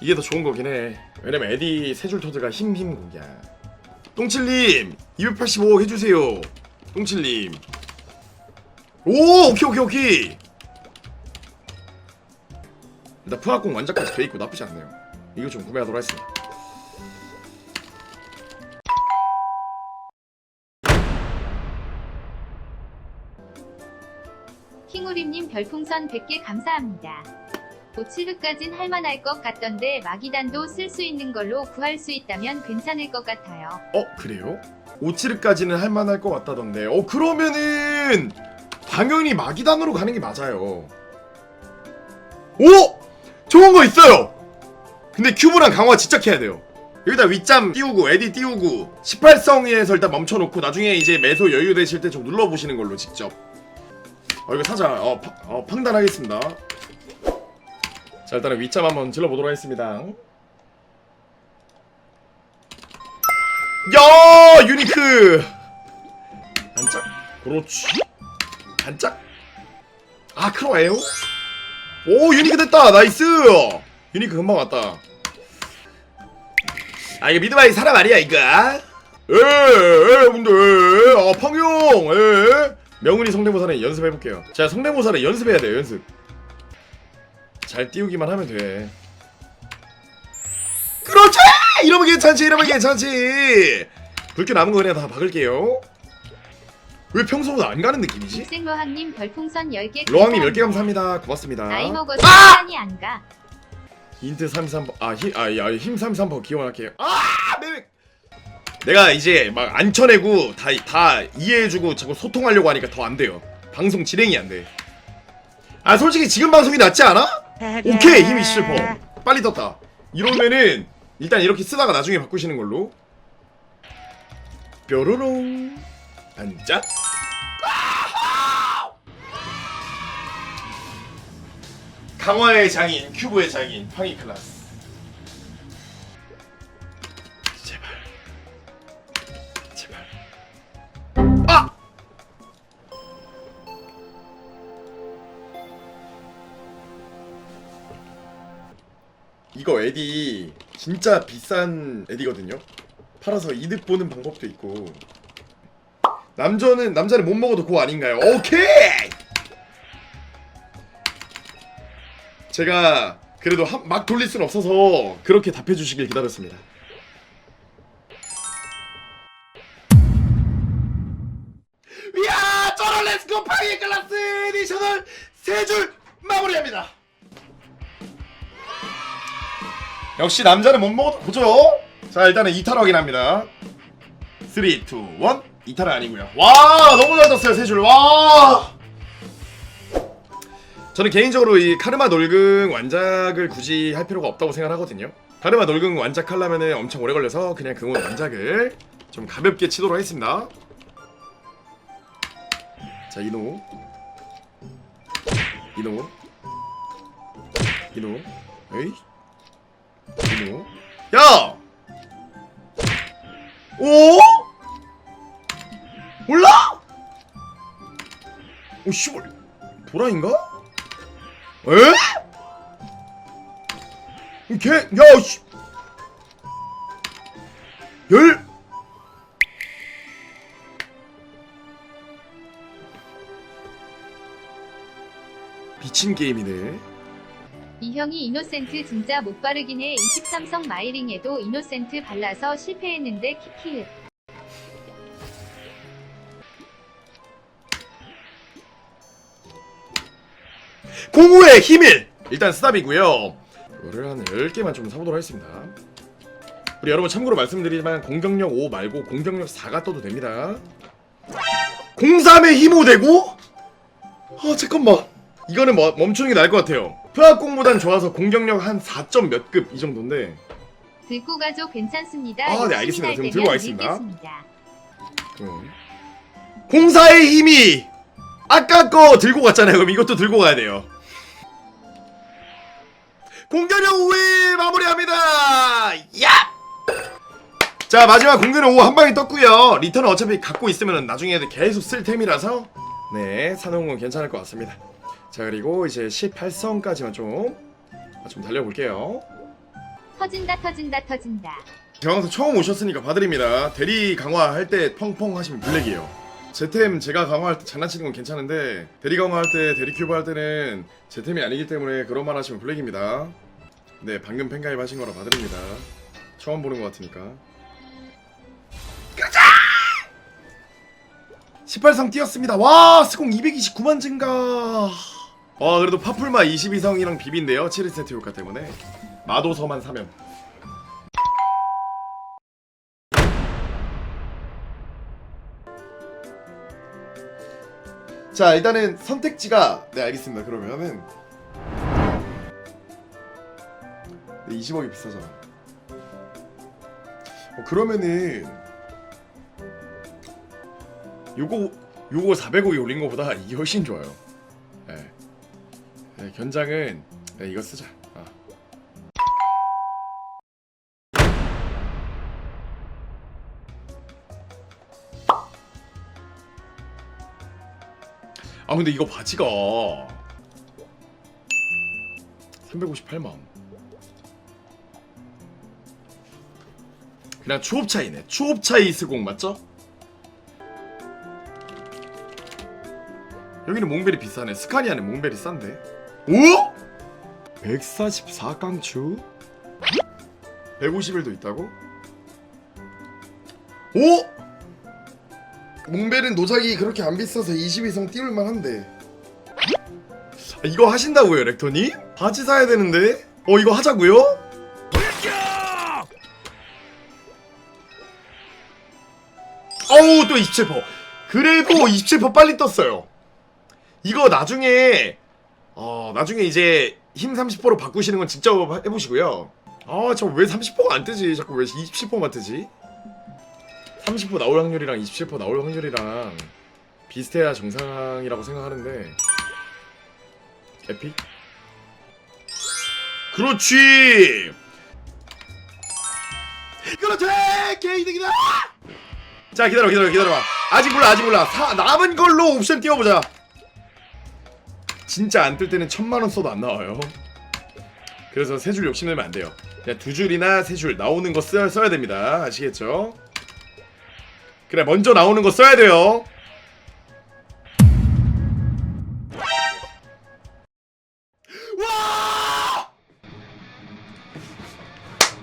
이게 더 좋은 거긴 해. 왜냐면 에디 세 줄 토드가 힘힘 곡이야. 똥칠님 285억 해주세요. 똥칠님. 오 오케이 오케이 오케이. 일단 푸학공 완자까지 돼있고 나쁘지 않네요. 이거 좀 구매하도록 하겠습니다. 킹우림님 별풍선 100개 감사합니다. 보치르까진 할만할 것 같던데 마기단도 쓸 수 있는 걸로 구할 수 있다면 괜찮을 것 같아요. 어 그래요? 오치르까지는 할만할 것 같다던데 어 그러면은 당연히 마기단으로 가는 게 맞아요 오! 좋은 거 있어요! 근데 큐브랑 강화 캐야 돼요 여기다 윗잠 띄우고 에디 띄우고 18성에서 일단 멈춰놓고 나중에 이제 매소 여유 되실 때 좀 눌러보시는 걸로 직접 어 이거 사자 어, 파- 어 판단하겠습니다 자 일단은 윗잠 한번 질러보도록 하겠습니다. 야 유니크! 반짝? 그렇지. 반짝? 아 크로에요 오 유니크 됐다! 나이스! 유니크 금방 왔다. 아 이거 미드바이 사람 아니야 이거? 에에 여러분들 아 팡용! 에 명훈이 성대모사는 연습해볼게요. 자 성대모사는 연습해야 돼요 연습 잘 띄우기만 하면 돼. 그렇지! 이러면 괜찮지 이러면 괜찮지. 붉게 남은 거 그냥 다 박을게요. 왜 평소보다 안 가는 느낌이지? 일생로항님 별풍선 10개 로왕님 10개 감사합니다. 고맙습니다. 나이 먹어서 아! 시간이 안 가. 인트 33번 아힘아힘 33번 기원할게요. 아 매매 내가 이제 막 안 쳐내고 다 다 이해해주고 자꾸 소통하려고 하니까 더 안 돼요. 방송 진행이 안 돼 아 솔직히 지금 방송이 낫지 않아? 오케이 힘이 실퍼 빨리 떴다. 이러면은 일단 이렇게 쓰다가 나중에 바꾸시는 걸로. 뾰로롱. 반짝 강화의 장인 큐브의 장인 팡이 클라스 이거 에디 진짜 비싼 에디거든요. 팔아서 이득 보는 방법도 있고. 남자는 남자는 못 먹어도 고 아닌가요? 오케이. 제가 그래도 한- 막 돌릴 순 없어서 그렇게 답해 주시길 기다렸습니다. 이야, 저런 렛츠고 파이 클라스 에디션을 세 줄 마무리합니다. 역시 남자는 못 먹어도 보죠. 자 일단은 이탈 확인합니다. 3, 2, 1 이탈은 아니고요. 와 너무 잘 떴어요 세 줄. 와. 저는 개인적으로 이 카르마 놀궁 완작을 굳이 할 필요가 없다고 생각하거든요. 카르마 놀궁 완작하려면 엄청 오래 걸려서 그냥 그 완작을 좀 가볍게 치도록 하겠습니다. 자 이노 이노 이노 에이 이노 야! 오? 몰라? 오 씨발 도라인가? 에? 이 개, 야, 씨. 열. 미친 게임이네. 이 형이 이노센트 진짜 못 바르긴 해. 23성 마이링에도 이노센트 발라서 실패했는데 키키흡. 공우의 힘일! 일단 스탑이고요 이거를 한 10개만 좀 사보도록 하겠습니다 우리 여러분 참고로 말씀드리지만 공격력 5 말고 공격력 4가 떠도 됩니다 03에 힘5 되고? 아 잠깐만 이거는 뭐, 멈추는 게 나을 것 같아요 프학공보단 좋아서 공격력 한 4점 몇 급 이 정도인데 들고 가죠 괜찮습니다. 아, 네, 알겠습니다. 그럼 때면 들고 가겠습니다. 음. 공사의 힘이 아까 거 들고 갔잖아요. 그럼 이것도 들고 가야 돼요. 공격력 5위 마무리합니다. 야! 자 마지막 공격력 5한 방에 떴고요. 리턴은 어차피 갖고 있으면 나중에 계속 쓸 템이라서 네 사놓은 건 괜찮을 것 같습니다. 자 그리고 이제 18성까지만 좀, 아, 좀 달려볼게요. 터진다 터진다 터진다. 대왕서 처음 오셨으니까 봐드립니다. 대리 강화할 때 펑펑 하시면 블랙이에요. 제템 제가 강화할 때 장난치는 건 괜찮은데 대리 강화할 때 대리 큐브 할 때는 제 템이 아니기 때문에 그런 말 하시면 블랙입니다. 네 방금 팬가입 하신 거라 봐드립니다. 처음 보는 것 같으니까. 가자! 18성 뛰었습니다. 와 스공 229만 증가. 와 그래도 파풀마 22성이랑 비빈데요. 7세트 효과 때문에 마도서만 사면. 자 일단은 선택지가 네 알겠습니다 그러면은 네, 20억이 비싸잖아 어, 그러면은 요거 요거 400억이 올린 거보다 이게 훨씬 좋아요 네. 네, 견장은 네, 이거 쓰자. 아. 아 근데 이거 바지가 358만 그냥 추업 차이네. 추업 차이 스공 맞죠? 여기는 몽벨이 비싸네. 스카니아는 몽벨이 싼데 오? 144깡추 150일도 있다고? 오? 몽벨은 노작이 그렇게 안 비싸서 22성 띄울만 한데 아, 이거 하신다고요 렉터님? 바지 사야 되는데 어 이거 하자고요? 어우 또 27% 그래도 27% 빨리 떴어요 이거 나중에 어 나중에 이제 힘 30%로 바꾸시는 건 직접 해보시고요 아 저 왜 30%가 안 뜨지 자꾸 왜 27%만 뜨지 30% 나올 확률이랑 27% 나올 확률이랑 비슷해야 정상이라고 생각하는데 에픽? 그렇지! 그렇지! 개이득이다! 자 기다려 기다려 기다려봐 아직 몰라 아직 몰라 사, 남은 걸로 옵션 띄워보자 진짜 안 뜰 때는 천만 원 써도 안 나와요. 그래서 세 줄 욕심내면 안 돼요. 그냥 두 줄이나 세 줄 나오는 거 써야, 써야 됩니다. 아시겠죠? 그래 먼저 나오는 거 써야 돼요. 와!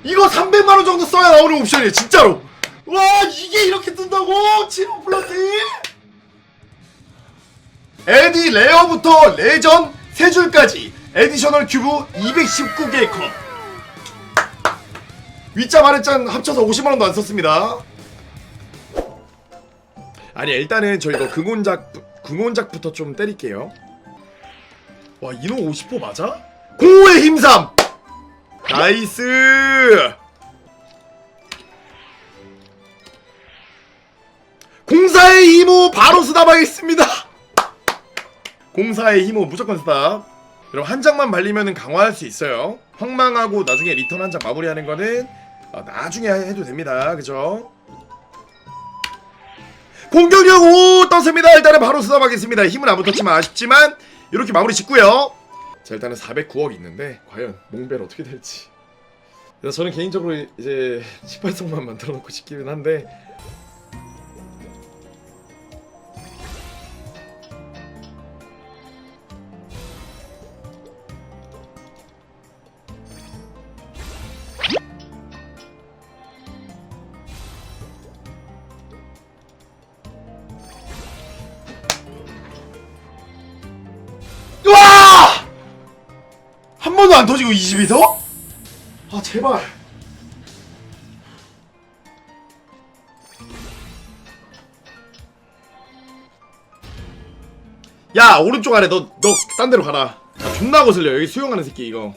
이거 300만 원 정도 써야 나오는 옵션이에요 진짜로. 와 이게 이렇게 뜬다고? 7호 플러스 에디 레어부터 레전 3줄까지 에디셔널 큐브 219개의 컷 윗자 아랫잔 합쳐서 50만원도 안 썼습니다 아니 일단은 저 이거 금온작 금온작부터 좀 때릴게요. 와 이노 50% 맞아? 공호의 힘삼. 나이스. 공사의 힘호 바로 스답하겠습니다. 공사의 힘호 무조건 스답. 여러분 한 장만 발리면 강화할 수 있어요. 황망하고 나중에 리턴 한 장 마무리하는 거는 어, 나중에 해도 됩니다. 그죠? 공격력 5 떴습니다. 일단은 바로 수답하겠습니다. 힘은 안 붙었지만 아쉽지만 이렇게 마무리 짓고요. 자 일단은 409억 있는데 과연 몽벨 어떻게 될지. 저는 개인적으로 이제 18성만 만들어 놓고 싶기는 한데 안 터지고 22서? 아 제발. 야 오른쪽 아래 너 너 딴 데로 가라. 아, 존나 거슬려 여기 수영하는 새끼 이거.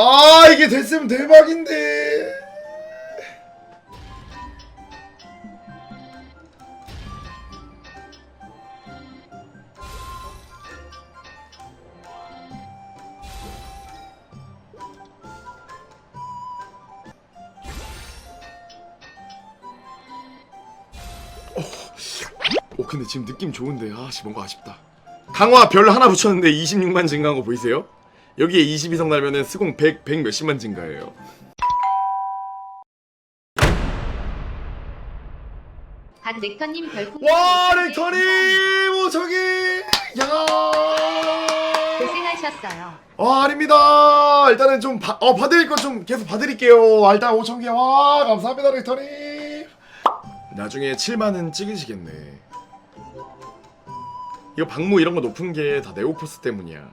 아 이게 됐으면 대박인데 오 근데 지금 느낌 좋은데 아씨 뭔가 아쉽다 강화 별 하나 붙였는데 26만 증가한 거 보이세요? 여기에 22성 날면은 스공 100, 100 몇십만 증가해요 박 렉터님 별풍선 와 5,000개 렉터님 오 저기 야 고생하셨어요. 아, 아닙니다. 일단은 좀 바, 어, 받을 거 좀 계속. 아, 일단 5천 개. 와, 감사합니다, 렉터님. 나중에 7만은 찍으시겠네. 이거 방무 이런 거 높은 게 다 네오포스 때문이야.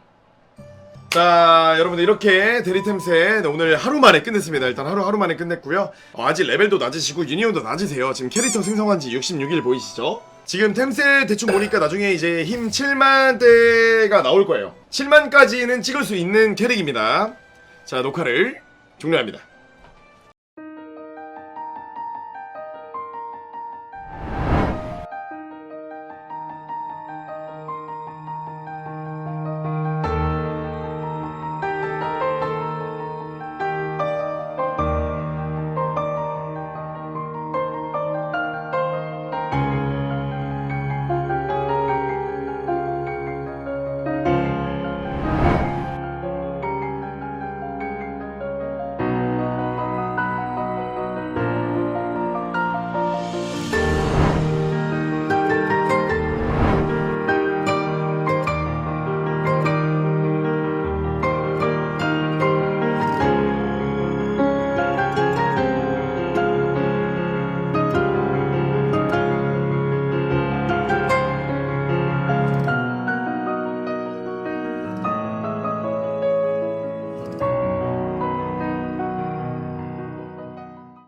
자, 여러분들 이렇게 대리템세 네, 오늘 하루 만에 끝냈습니다. 일단 하루 하루 만에 끝냈고요. 어, 아직 레벨도 낮으시고 유니온도 낮으세요. 지금 캐릭터 생성한 지 66일 보이시죠? 지금 템세 대충 보니까 나중에 이제 힘 7만 대가 나올 거예요. 7만까지는 찍을 수 있는 캐릭입니다. 자, 녹화를 종료합니다.